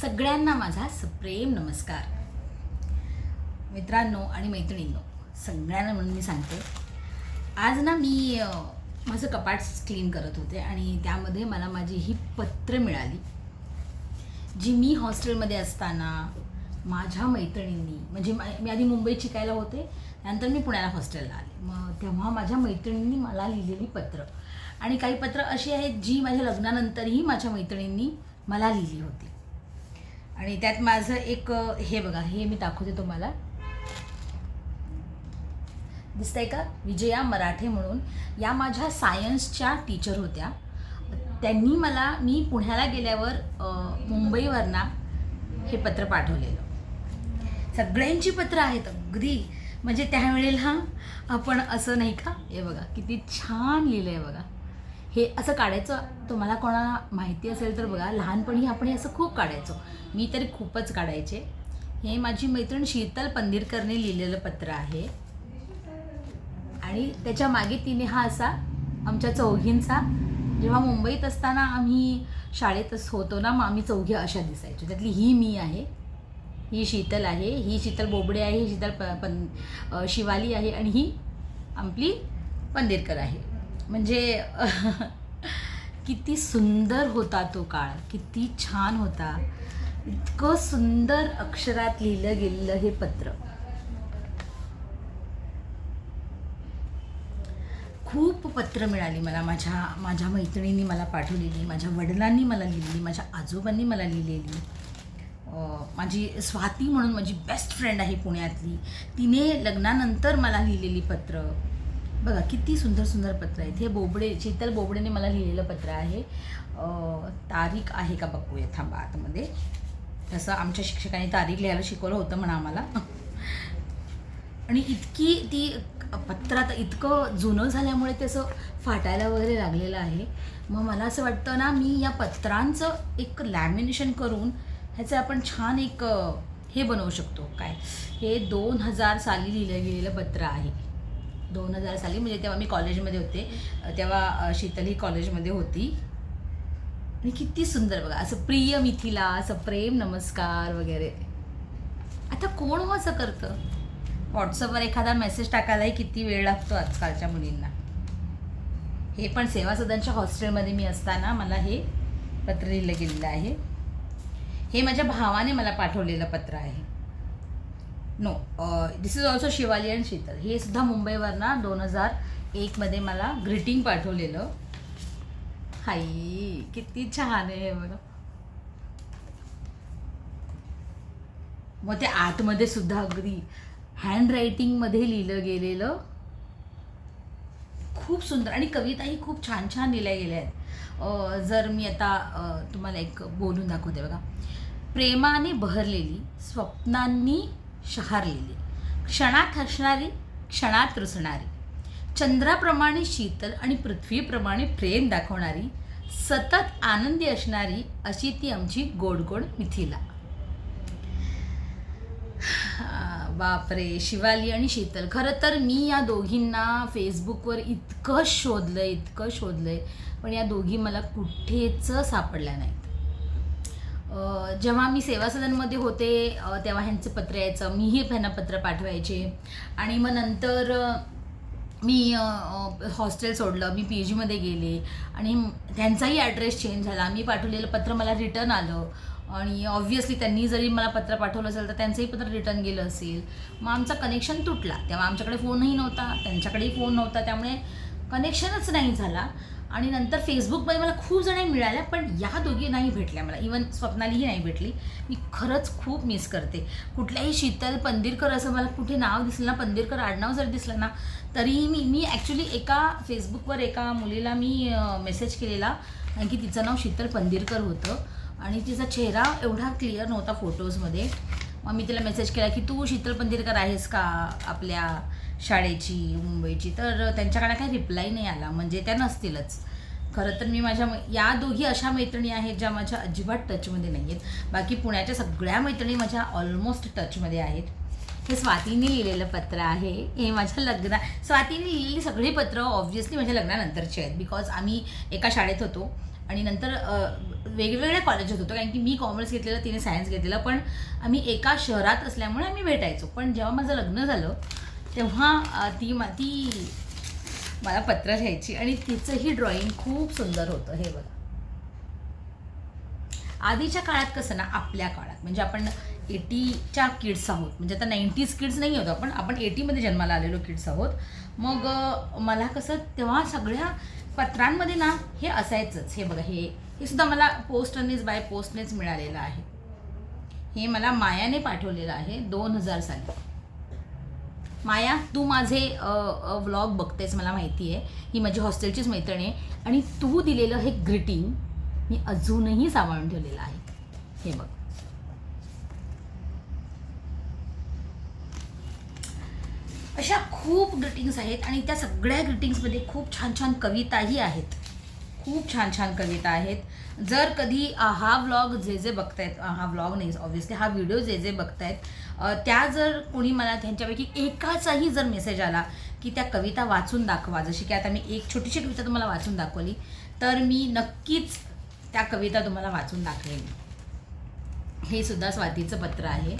सगळ्यांना माझा सप्रेम नमस्कार. मित्रांनो आणि मैत्रिणींनो सगळ्यांना म्हणून मी सांगते आज ना मी माझं कपाट क्लीन करत होते आणि त्यामध्ये मला माझी ही पत्र मिळाली जी मी हॉस्टेलमध्ये असताना माझ्या मैत्रिणींनी म्हणजे मी आधी मुंबईत शिकायला होते नंतर मी पुण्याला हॉस्टेलला आले. मग तेव्हा माझ्या मैत्रिणींनी मला लिहिलेली पत्र. आणि काही पत्र अशी आहेत जी माझ्या लग्नानंतरही माझ्या मैत्रिणींनी मला लिहिली होती. आणि त्यात माझं एक हे बघा हे मी दाखवते तुम्हाला. दिसतंय का? विजया मराठे म्हणून. या माझ्या सायन्सच्या टीचर होत्या. त्यांनी मला मी पुण्याला गेल्यावर मुंबईवरनं मुंबईवरना हे पत्र पाठवलेलं. सगळ्यांची पत्र आहेत अगदी. म्हणजे त्यावेळेला आपण असं नाही का? हे बघा किती छान लिहिलं आहे बघा. हे असं काढायचं तुम्हाला कोणाला माहिती असेल तर बघा लहानपणी आपण हे असं खूप काढायचो. मी तरी खूपच काढायचे. हे माझी मैत्रीण शीतल पंदिरकरने लिहिलेलं पत्र आहे. आणि त्याच्यामागे तिने हा असा आमच्या चौघींचा जेव्हा मुंबईत असताना आम्ही शाळेतच होतो ना मग आम्ही चौघी अशा दिसायचो. त्यातली ही मी आहे ही शीतल आहे ही शीतल बोबडे आहे ही शीतल प पन शिवाली आहे आणि ही आपली पंदिरकर आहे. म्हणजे किती सुंदर होता तो काळ. किती छान होता. इतकं सुंदर अक्षरात लिहिलं गेलेलं हे पत्र. खूप पत्र मिळाली मला. माझ्या माझ्या मैत्रिणींनी मला पाठवलेली माझ्या वडिलांनी मला लिहिलेली माझ्या आजोबांनी मला लिहिलेली. माझी स्वाती म्हणून माझी बेस्ट फ्रेंड आहे पुण्यातली. तिने लग्नानंतर मला लिहिलेली पत्र. बघा किती सुंदर सुंदर पत्र आहेत. हे बोबडे शीतल बोबडेने मला लिहिलेलं पत्र आहे. तारीख आहे का बघूया थांबा आतमध्ये. तसं आमच्या शिक्षकांनी तारीख लिहायला शिकवलं होतं म्हणा आम्हाला. आणि इतकी ती पत्र आता इतकं जुनं झाल्यामुळे ते असं फाटायला वगैरे लागलेलं आहे. मग मला असं वाटतं ना मी या पत्रांचं एक लॅमिनेशन करून ह्याचं आपण छान एक हे बनवू शकतो. काय? हे दोन हजार साली लिहिलं गेलेलं पत्र आहे. दोन हजार साली म्हणजे तेव्हा मी कॉलेजमध्ये होते. तेव्हा शीतल ही कॉलेजमध्ये होती. आणि किती सुंदर बघा असं प्रिय मिथिला असं प्रेम नमस्कार वगैरे. आता कोण हो असं करतं? व्हॉट्सअपवर एखादा मेसेज टाकायलाही किती वेळ लागतो आजकालच्या मुलींना? हे पण सेवा सदनच्या हॉस्टेलमध्ये मी असताना मला हे पत्र लिहिलं गेलेलं आहे. हे माझ्या भावाने मला पाठवलेलं पत्र आहे. No this is also Shivali and Sheetal हे सुद्धा मुंबईवरनं दोन हजार एकमध्ये मला ग्रीटिंग पाठवलेलं. हाय किती छान आहे हे बघा. मग ते आतमध्ये सुद्धा अगदी हँडरायटिंगमध्ये लिहिलं गेलेलं. खूप सुंदर. आणि कविताही खूप छान छान लिहिल्या गेल्या आहेत. Uh, जर मी आता uh, तुम्हाला एक बोलून दाखवते बघा. प्रेमाने बहरलेली स्वप्नांनी शहारलेली क्षणात हसणारी क्षणात रुसणारी. चंद्राप्रमाणे शीतल आणि पृथ्वीप्रमाणे प्रेम दाखवणारी सतत आनंदी असणारी अशी ती आमची गोड गोड मिथिला. बापरे शिवाली आणि शीतल. खरं तर मी या दोघींना फेसबुकवर इतकं शोधलं इतकं शोधलंय पण या दोघी मला कुठेच सापडल्या नाहीत. जेव्हा मी सेवा सदनमध्ये होते तेव्हा ह्यांचं पत्र यायचं मीही ह्यांना पत्र पाठवायचे. आणि मग नंतर मी हॉस्टेल सोडलं मी पी जीमध्ये गेले. आणि त्यांचाही ॲड्रेस चेंज झाला. मी पाठवलेलं पत्र मला रिटर्न आलं. आणि ऑब्व्हियसली त्यांनी जरी मला पत्र पाठवलं असेल तर त्यांचंही पत्र रिटर्न गेलं असेल. मग आमचं कनेक्शन तुटला. तेव्हा आमच्याकडे फोनही नव्हता त्यांच्याकडेही फोन नव्हता. त्यामुळे कनेक्शनच नाही झाला. आणि नंतर फेसबुकमध्ये मला खूप जणी मिळाल्या पण या दोघी नाही भेटल्या मला. इवन स्वप्नालीही नाही भेटली. मी खरंच खूप मिस करते. कुठल्याही शीतल पंदिरकर असं मला कुठे नाव दिसलं ना पंदिरकर आडनाव जर दिसलं ना तरीही मी मी ॲक्च्युली एका फेसबुकवर एका मुलीला मी मेसेज केलेला. कारण की तिचं नाव शीतल पंदिरकर होतं. आणि तिचा चेहरा एवढा क्लिअर नव्हता फोटोजमध्ये मग मी तिला मेसेज केला की तू शीतल पंदिरकर आहेस का आपल्या शाळेची मुंबईची? तर त्यांच्याकडे काही रिप्लाय नाही आला. म्हणजे त्या नसतीलच. खरं तर मी माझ्या या दोघी अशा मैत्रिणी आहेत ज्या माझ्या अजिबात टचमध्ये नाही आहेत. बाकी पुण्याच्या सगळ्या मैत्रिणी माझ्या ऑलमोस्ट टचमध्ये आहेत. हे स्वातीने लिहिलेलं पत्र आहे. हे माझ्या लग्ना स्वातीने लिहिलेली सगळी पत्र ऑब्व्हियसली माझ्या लग्नानंतरची आहेत. बिकॉज आम्ही एका शाळेत होतो. आणि नंतर वेगवेगळ्या कॉलेजात होतो कारण की मी कॉमर्स घेतलेलं तिने सायन्स घेतलेलं पण आम्ही एका शहरात असल्यामुळे आम्ही भेटायचो. पण जेव्हा माझं लग्न झालं तेव्हा ती मा ती मला पत्र घ्यायची आणि तिचंही ड्रॉइंग खूप सुंदर होतं हे बघा. आधीच्या काळात कसं ना आपल्या काळात. म्हणजे आपण एटीच्या किड्स आहोत. म्हणजे आता नाईन्टीज किड्स नाही होतो आपण आपण एटीमध्ये जन्माला आलेलो किड्स आहोत. मग मला कसं तेव्हा सगळ्या पत्रांमध्ये ना हे असायचंच. हे बघा हे हे सुद्धा मला पोस्टनेच बाय पोस्टनेच मिळालेलं आहे. हे मला मायाने पाठवलेलं आहे दोन हजार साली. माया तू माझे व्लॉग बघतेस मला माहिती आहे. ही माझी हॉस्टेलचीच मैत्रिणी आहे. आणि तू दिलेलं हे ग्रीटिंग मी अजूनही सांभाळून ठेवलेलं आहे. हे बघ. अशा खूप ग्रीटिंग्स आहेत आणि त्या सगळ्या ग्रीटिंग्समध्ये खूप छान छान कविताही आहेत. खूप छान छान कविता आहेत. जर कधी हा व्लॉग जे जे बघतायत हा व्लॉग नाही ऑब्व्हियसली हा व्हिडिओ जे जे बघतायत त्या जर कोणी मला त्यांच्यापैकी एकाचाही जर मेसेज आला की त्या कविता वाचून दाखवा जशी की आता मी एक छोटीशी कविता तुम्हाला वाचून दाखवली तर मी नक्कीच त्या कविता तुम्हाला वाचून दाखवेन. हे सुद्धा स्वातीचं पत्र आहे.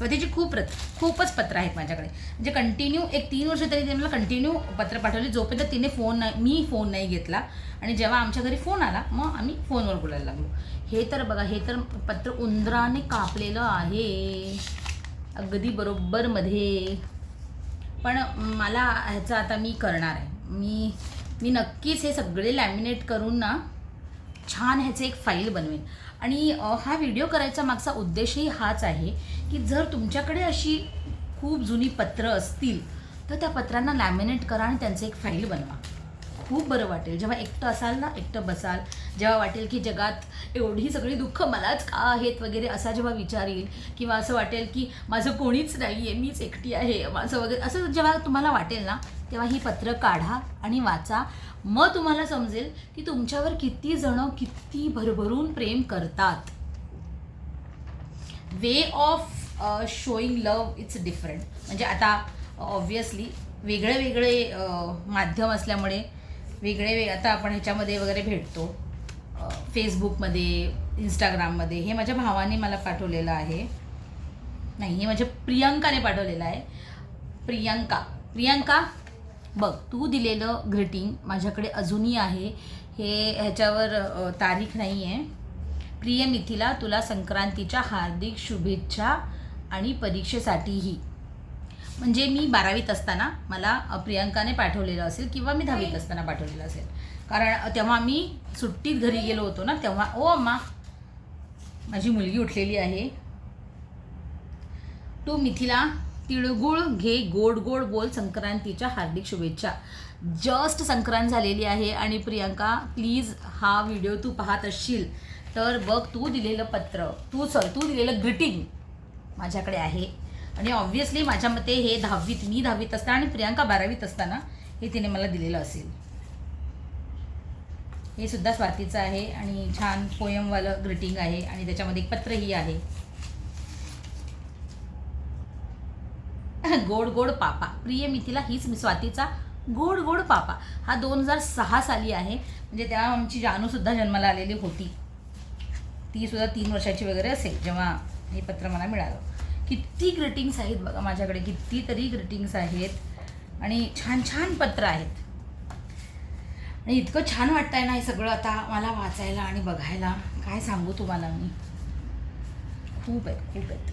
स्वातीची खूप रत खूपच पत्र आहेत माझ्याकडे. म्हणजे कंटिन्यू एक तीन वर्ष तरी तिने मला कंटिन्यू पत्र पाठवली. जोपर्यंत तिने फोन नाही मी फोन नाही घेतला आणि जेव्हा आमच्या घरी फोन आला मग आम्ही फोनवर बोलायला लागलो. हे तर बघा हे तर पत्र उंदराने कापलेलं आहे. अगदी बरोबर मध्ये. पण मला ह्याचं आता मी करणार आहे. मी मी नक्कीच हे सगळे लॅमिनेट करून ना छान ह्याचे एक फाईल बनवेन. आणि हा व्हिडिओ करायचा मागचा उद्देशही हाच आहे की जर तुमच्याकडे अशी खूप जुनी पत्रं असतील तर त्या पत्रांना लॅमिनेट करा आणि त्यांचं एक फाईल बनवा. खूप बरं वाटेल. जेव्हा एकटं असाल ना एकटं बसाल जेव्हा वाटेल की जगात एवढी सगळी दुःख मलाच का आहेत वगैरे असा जेव्हा विचार येईल किंवा असं वाटेल की माझं कोणीच नाही आहे मीच एकटी आहे माझं वगैरे असं जेव्हा तुम्हाला वाटेल ना तेव्हा ही पत्र काढा आणि वाचा. मग तुम्हाला समजेल की तुमच्यावर किती जण किती भरभरून प्रेम करतात. Way of showing love it's different म्हणजे आता ऑब्वियसली वेगळे वेगळे माध्यम असल्यामुळे वेगळे वे आता आपण ह्याच्यामध्ये वगैरे भेटतो. फेसबुकमध्ये इंस्टाग्राममध्ये हे माझ्या भावाने मला पाठवलेलं आहे. नाही हे माझ्या प्रियंकाने पाठवलेलं आहे. प्रियंका. प्रियंका बघ तू दिलेलं ग्रीटिंग माझ्याकडे अजूनही आहे. हे ह्याच्यावर तारीख नाही आहे प्रिय मिथिला तुला संक्रांतीच्या हार्दिक शुभेच्छा आणि परीक्षेसाठीही. म्हणजे मी बारावीत असताना मला प्रियांकाने पाठवलेलं असेल किंवा मी दहावीत असताना पाठवलेलं असेल. कारण तेव्हा मी सुट्टीत घरी गेलो होतो ना तेव्हा ओ अम्मा माझी मुलगी उठलेली आहे. तू मिथिला तिळगुळ घे गोड गोड बोल संक्रांतीच्या हार्दिक शुभेच्छा. जस्ट संक्रांत झालेली आहे आणि प्रियांका प्लीज हा व्हिडिओ तू पाहत असशील तर बघ तू दिलेलं पत्र तू सॉरी तू दिलेलं ग्रीटिंग माझ्याकडे आहे. आणि ऑब्व्हियसली माझ्या मते हे दहावीत मी दहावीत असताना आणि प्रियांका बारावीत असताना हे तिने मला दिलेलं असेल. हे सुद्धा स्वातीचं आहे आणि छान पोयमवालं ग्रीटिंग आहे आणि त्याच्यामध्ये एक पत्रही आहे. गोड गोड पापा. प्रिय मिथिला हीच मी स्वातीचा गोड गोड पापा. हा दोन हजार सहा साली आहे. म्हणजे तेव्हा आमची जानू सुद्धा जन्माला आलेली होती. ती सुद्धा तीन वर्षाची वगैरे असेल जेव्हा हे पत्र मला मिळालं. किती ग्रीटिंग्स आहेत बघा माझ्याकडे कितीतरी ग्रीटिंग्स आहेत. आणि छान छान पत्र आहेत. आणि इतकं छान वाटतंय ना हे सगळं आता मला वाचायला आणि बघायला. काय सांगू तुम्हाला मी? खूप आहेत खूप आहेत.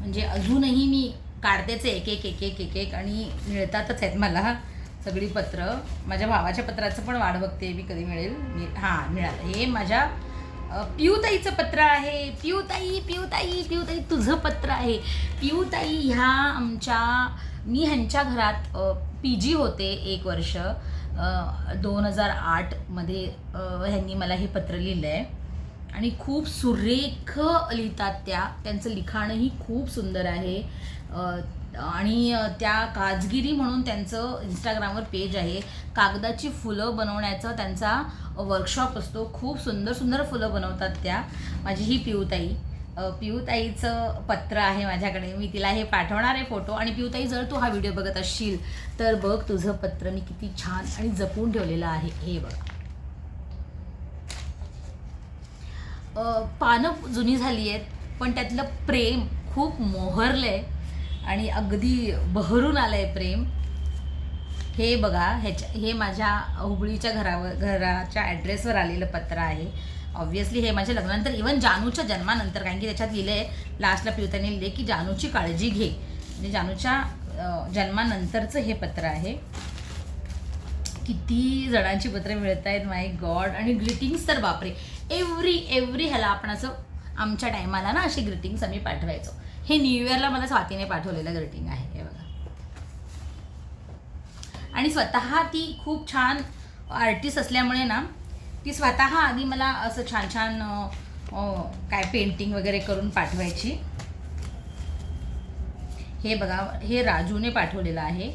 म्हणजे अजूनही मी काढतेच एक एक एक एक एक एक आणि मिळतातच आहेत मला सगळी पत्र. माझ्या भावाच्या पत्राचं पण वाढ बघते मी कधी मिळेल. मी हां मिळालं. हे माझ्या पियूताईचं पत्र आहे. पियूताई पियूताई पियूताई तुझं पत्र आहे. पियूताई ह्या आमच्या मी ह्यांच्या घरात पी जी होते एक वर्ष. दोन हजार आठमध्ये ह्यांनी मला हे पत्र लिहिलं आहे आणि खूप सुरेख लिहितात त्या. त्यांचं लिखाणही खूप सुंदर आहे. आणि त्या काजगिरी म्हणून त्यांचं इंस्टाग्रामवर पेज आहे. कागदाची फुलं बनवण्याचा त्यांचा वर्कशॉप असतो. खूप सुंदर सुंदर फुलं बनवतात त्या. माझी ही पिऊताई. पिऊताईचं पत्र आहे माझ्याकडे. मी तिला हे पाठवणार आहे फोटो आणि पिऊताई जर तू हा व्हिडिओ बघत असशील तर बघ तुझं पत्र मी किती छान आणि जपून ठेवलेलं आहे. हे बघ. पानं जुनी झाली आहेत पण त्यातलं प्रेम खूप मोहरलं आहे आणि अगदी बहरून आलं आहे प्रेम. हे बघा ह्याच्या हे माझ्या हुबळीच्या घरावर घराच्या ॲड्रेसवर आलेलं पत्र आहे. ऑब्व्हियसली हे माझ्या लग्नानंतर इवन जानूच्या जन्मानंतर कारण की त्याच्यात लिहिलं आहे लास्टला पिवताने लिहिले की जानूची काळजी घे. म्हणजे जानूच्या जन्मानंतरचं हे पत्र आहे. किती जणांची पत्रं मिळत आहेत माय गॉड आणि ग्रिटिंग्स तर बापरे. एव्हरी एव्हरी ह्याला आपण असं आमच्या टायमाला ना अशी ग्रीटिंग्स आम्ही पाठवायचो. हे न्यू इयरला मला स्वातीने पाठवलेलं ग्रीटिंग आहे हे बघा. आणि स्वतः ती खूप छान आर्टिस्ट असल्यामुळे ना ती स्वतः आधी मला असं छान छान काय पेंटिंग वगैरे करून पाठवायची. हे बघा हे राजूने पाठवलेलं आहे.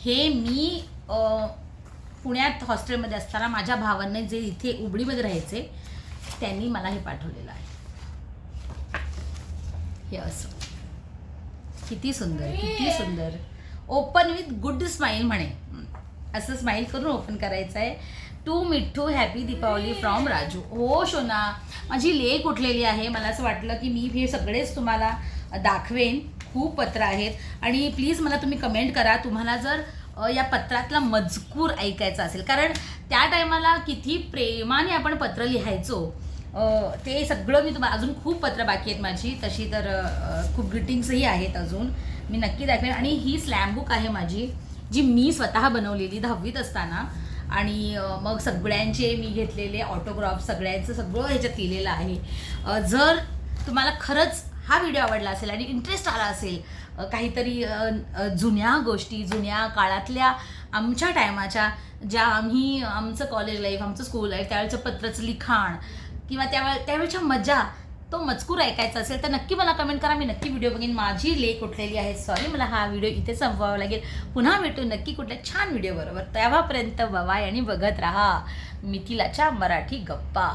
हे मी पुण्यात हॉस्टेलमध्ये असताना माझ्या भावांनी जे इथे उबडीमध्ये राहायचे त्यांनी मला हे पाठवलेलं आहे. हे असं. किती सुंदर किती सुंदर. ओपन विथ गुड स्माईल म्हणे. असं स्माईल करून ओपन करायचं आहे. To Mitthu happy Deepavali from Raju हो शोना माझी लेख उठलेली आहे. मला असं वाटलं की मी हे सगळेच तुम्हाला दाखवेन. खूप पत्र आहेत. आणि प्लीज मला तुम्ही कमेंट करा. तुम्हाला जर या पत्रातला मजकूर ऐकायचा असेल. कारण त्या टायमाला किती प्रेमाने आपण पत्र लिहायचो. ते सगळं मी तुम्हाला अजून खूप पत्र बाकी आहेत माझी तशी तर खूप ग्रिटिंग्सही आहेत अजून. मी नक्की दाखवेन. आणि ही स्लॅम बुक आहे माझी जी मी स्वतः बनवलेली दहावीत असताना. आणि मग सगळ्यांचे मी घेतलेले ऑटोग्राफ सगळ्यांचं सगळं ह्याच्यात लिहिलेलं आहे. जर तुम्हाला खरंच हा व्हिडिओ आवडला असेल आणि इंटरेस्ट आला असेल काहीतरी जुन्या गोष्टी जुन्या काळातल्या आमच्या टायमाच्या ज्या आम्ही आमचं कॉलेज लाईफ आमचं स्कूल लाईफ त्यावेळेचं पत्रचं लिखाण किंवा त्यावेळे त्यावेळेच्या मजा तो मजकूर ऐकायचा असेल तर नक्की मला कमेंट करा. मी नक्की व्हिडिओ बघेन. माझी लेख उठलेली आहे. सॉरी मला हा व्हिडिओ इथे संपवावा लागेल. पुन्हा भेटू नक्की कुठल्या छान व्हिडिओ बरोबर. तेव्हापर्यंत बवाय आणि बघत राहा. मिथिलाच्या मराठी गप्पा.